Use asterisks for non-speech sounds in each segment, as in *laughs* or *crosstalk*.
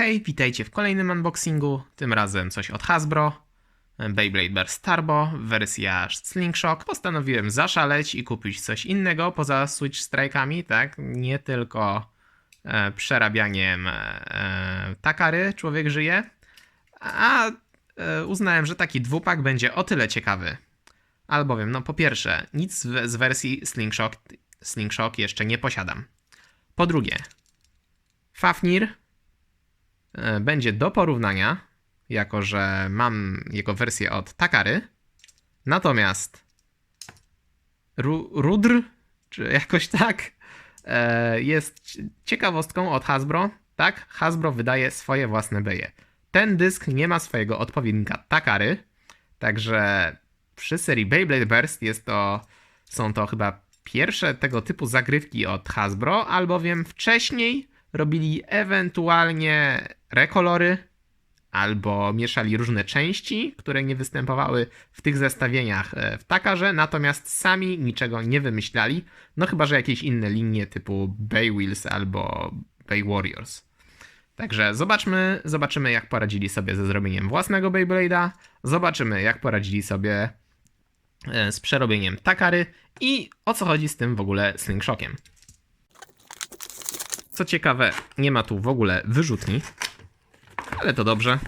Hej, witajcie w kolejnym unboxingu, tym razem coś od Hasbro. Beyblade Burst Turbo, wersja Slingshock. Postanowiłem zaszaleć i kupić coś innego poza Switch Strike'ami, tak? Nie tylko e, przerabianiem e, Takary człowiek żyje, a e, uznałem, że taki dwupak będzie o tyle ciekawy. Albowiem, no po pierwsze, nic w, z wersji Slingshock, Slingshock jeszcze nie posiadam. Po drugie, Fafnir będzie do porównania, jako że mam jego wersję od Takary. Natomiast Ru Rudr, czy jakoś tak, e, jest ci- ciekawostką od Hasbro. Tak, Hasbro wydaje swoje własne beje. Ten dysk nie ma swojego odpowiednika Takary, także przy serii Beyblade Burst jest to, są to chyba pierwsze tego typu zagrywki od Hasbro, albowiem wcześniej robili ewentualnie rekolory albo mieszali różne części, które nie występowały w tych zestawieniach e, w takarze, natomiast sami niczego nie wymyślali, no chyba, że jakieś inne linie typu Bay Wheels albo Bay Warriors. Także zobaczmy, zobaczymy jak poradzili sobie ze zrobieniem własnego Beyblade'a, zobaczymy jak poradzili sobie e, z przerobieniem takary i o co chodzi z tym w ogóle slingshockiem. Co ciekawe, nie ma tu w ogóle wyrzutni, ale to dobrze.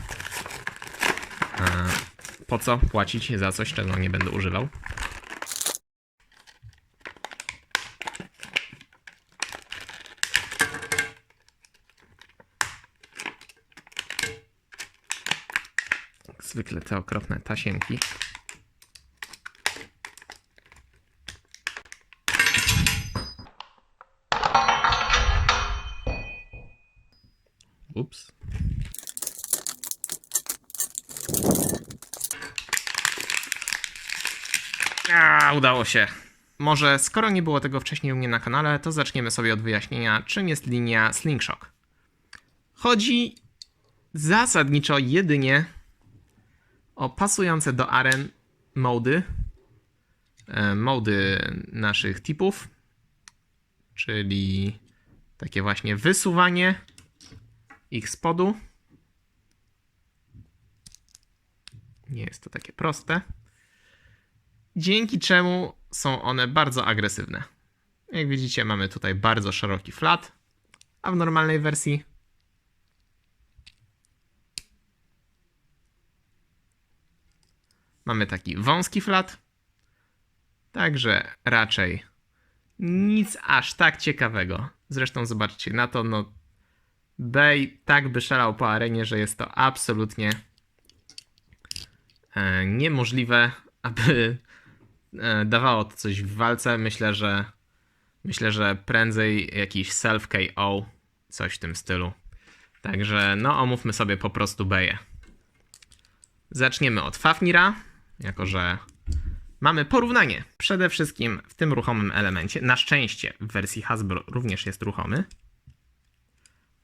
Po co płacić za coś, czego nie będę używał? Zwykle te okropne tasiemki. Ups. A, udało się. Może skoro nie było tego wcześniej u mnie na kanale, to zaczniemy sobie od wyjaśnienia, czym jest linia Slingshock. Chodzi zasadniczo jedynie o pasujące do aren mody, e, mody naszych tipów, czyli takie właśnie wysuwanie ich spodu. Nie jest to takie proste. Dzięki czemu są one bardzo agresywne. Jak widzicie, mamy tutaj bardzo szeroki flat, a w normalnej wersji mamy taki wąski flat. Także raczej nic aż tak ciekawego. Zresztą zobaczcie na to, no Bay tak by szalał po arenie, że jest to absolutnie e, niemożliwe, aby e, dawało to coś w walce. Myślę, że myślę, że prędzej jakiś self KO, coś w tym stylu. Także no omówmy sobie po prostu Beje. Zaczniemy od Fafnira, jako że mamy porównanie. Przede wszystkim w tym ruchomym elemencie, na szczęście w wersji Hasbro również jest ruchomy.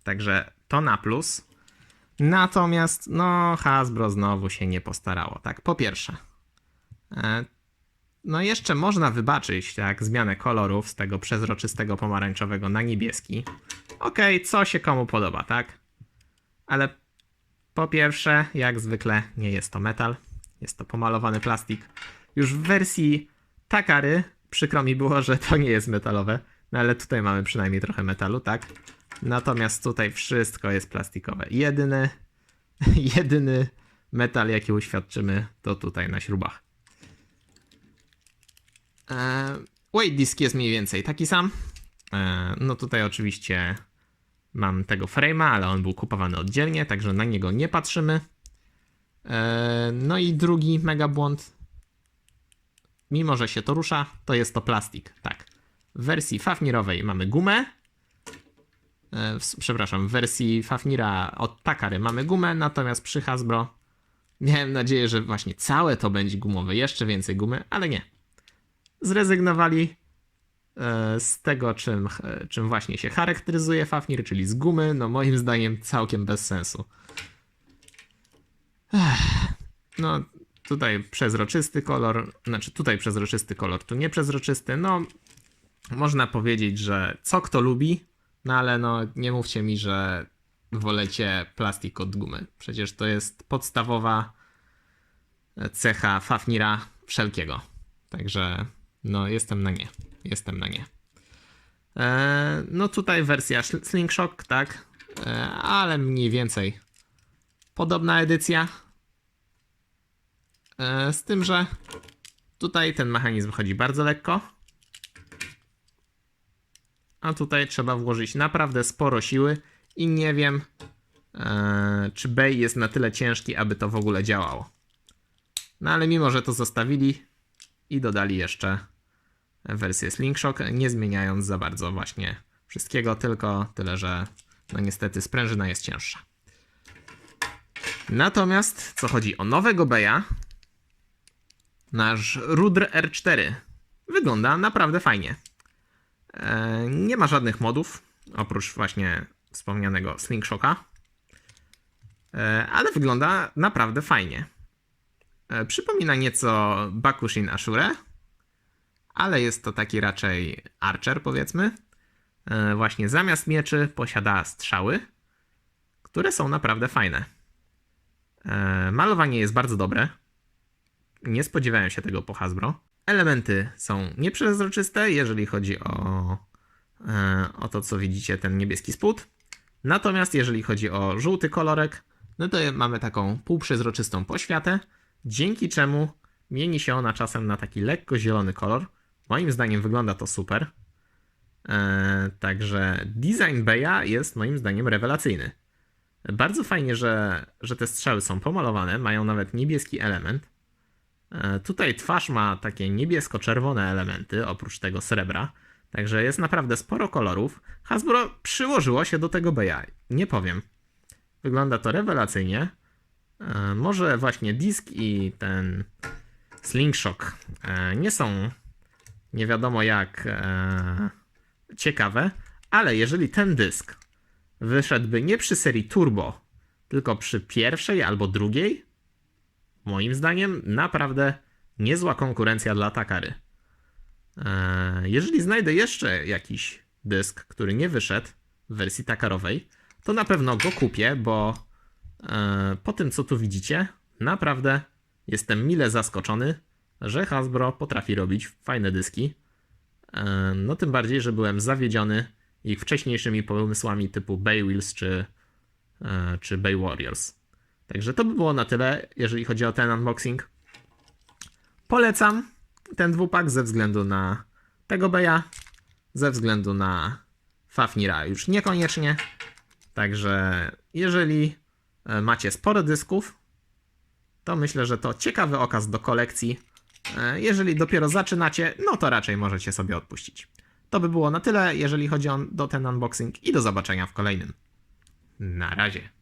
Także to na plus. Natomiast, no, Hasbro znowu się nie postarało. Tak, po pierwsze, e, no jeszcze można wybaczyć, tak, zmianę kolorów z tego przezroczystego pomarańczowego na niebieski. Okej, co się komu podoba, tak? Ale po pierwsze, jak zwykle, nie jest to metal. Jest to pomalowany plastik. Już w wersji Takary przykro mi było, że to nie jest metalowe, no ale tutaj mamy przynajmniej trochę metalu, tak? Natomiast tutaj wszystko jest plastikowe. Jedyny, *laughs* jedyny metal, jaki uświadczymy, to tutaj na śrubach. Eee, weight disk jest mniej więcej taki sam. Eee, no tutaj oczywiście mam tego frame'a, ale on był kupowany oddzielnie, także na niego nie patrzymy. Eee, no i drugi mega błąd. Mimo, że się to rusza, to jest to plastik. Tak. W wersji Fafnirowej mamy gumę, E, w- przepraszam, w wersji Fafnira od Takary mamy gumę, natomiast przy Hasbro miałem nadzieję, że właśnie całe to będzie gumowe, jeszcze więcej gumy, ale nie. Zrezygnowali e, z tego, czym, e, czym właśnie się charakteryzuje Fafnir, czyli z gumy, no moim zdaniem całkiem bez sensu. No tutaj przezroczysty kolor, znaczy tutaj przezroczysty kolor, tu nieprzezroczysty, no można powiedzieć, że co kto lubi, no ale no nie mówcie mi, że wolecie plastik od gumy? Przecież to jest podstawowa cecha Fafnira wszelkiego. Także no jestem na nie. Jestem na nie. E, no tutaj wersja Sl- Slingshock, tak, e, ale mniej więcej podobna edycja. E, z tym, że tutaj ten mechanizm chodzi bardzo lekko. A tutaj trzeba włożyć naprawdę sporo siły i nie wiem, e, czy Bay jest na tyle ciężki, aby to w ogóle działało. No ale mimo, że to zostawili i dodali jeszcze wersję Slingshock, nie zmieniając za bardzo właśnie wszystkiego, tylko tyle, że no niestety sprężyna jest cięższa. Natomiast, co chodzi o nowego Beja, nasz Rudr R4 wygląda naprawdę fajnie. E, nie ma żadnych modów, oprócz właśnie wspomnianego Slingshocka, e, ale wygląda naprawdę fajnie. E, Przypomina nieco Bakushin Ashura, ale jest to taki raczej archer, powiedzmy. Właśnie zamiast mieczy posiada strzały, które są naprawdę fajne. Malowanie jest bardzo dobre. Nie spodziewałem się tego po Hasbro. Elementy są nieprzezroczyste, jeżeli chodzi o, e, o to, co widzicie, ten niebieski spód. Natomiast jeżeli chodzi o żółty kolorek, no to mamy taką półprzezroczystą poświatę, dzięki czemu mieni się ona czasem na taki lekko zielony kolor. Moim zdaniem wygląda to super. Eee, także design Beja jest moim zdaniem rewelacyjny. Bardzo fajnie, że, że te strzały są pomalowane, mają nawet niebieski element. Eee, tutaj twarz ma takie niebiesko-czerwone elementy, oprócz tego srebra. Także jest naprawdę sporo kolorów. Hasbro przyłożyło się do tego Beja, nie powiem. Wygląda to rewelacyjnie. E, Może właśnie disk i ten Slingshock e, nie są nie wiadomo jak e, ciekawe, ale jeżeli ten dysk wyszedłby nie przy serii Turbo, tylko przy pierwszej albo drugiej, moim zdaniem naprawdę niezła konkurencja dla Takary. E, Jeżeli znajdę jeszcze jakiś dysk, który nie wyszedł w wersji Takarowej, to na pewno go kupię, bo e, po tym co tu widzicie, naprawdę jestem mile zaskoczony, że Hasbro potrafi robić fajne dyski. E, No tym bardziej, że byłem zawiedziony ich wcześniejszymi pomysłami typu Bay Wheels czy, czy Bay Warriors. Także to by było na tyle, jeżeli chodzi o ten unboxing. Polecam ten dwupak ze względu na tego Beja, ze względu na Fafnira już niekoniecznie. Także jeżeli e, macie sporo dysków, to myślę, że to ciekawy okaz do kolekcji. E, Jeżeli dopiero zaczynacie, no to raczej możecie sobie odpuścić. To by było na tyle, jeżeli chodzi o ten unboxing i do zobaczenia w kolejnym. Na razie.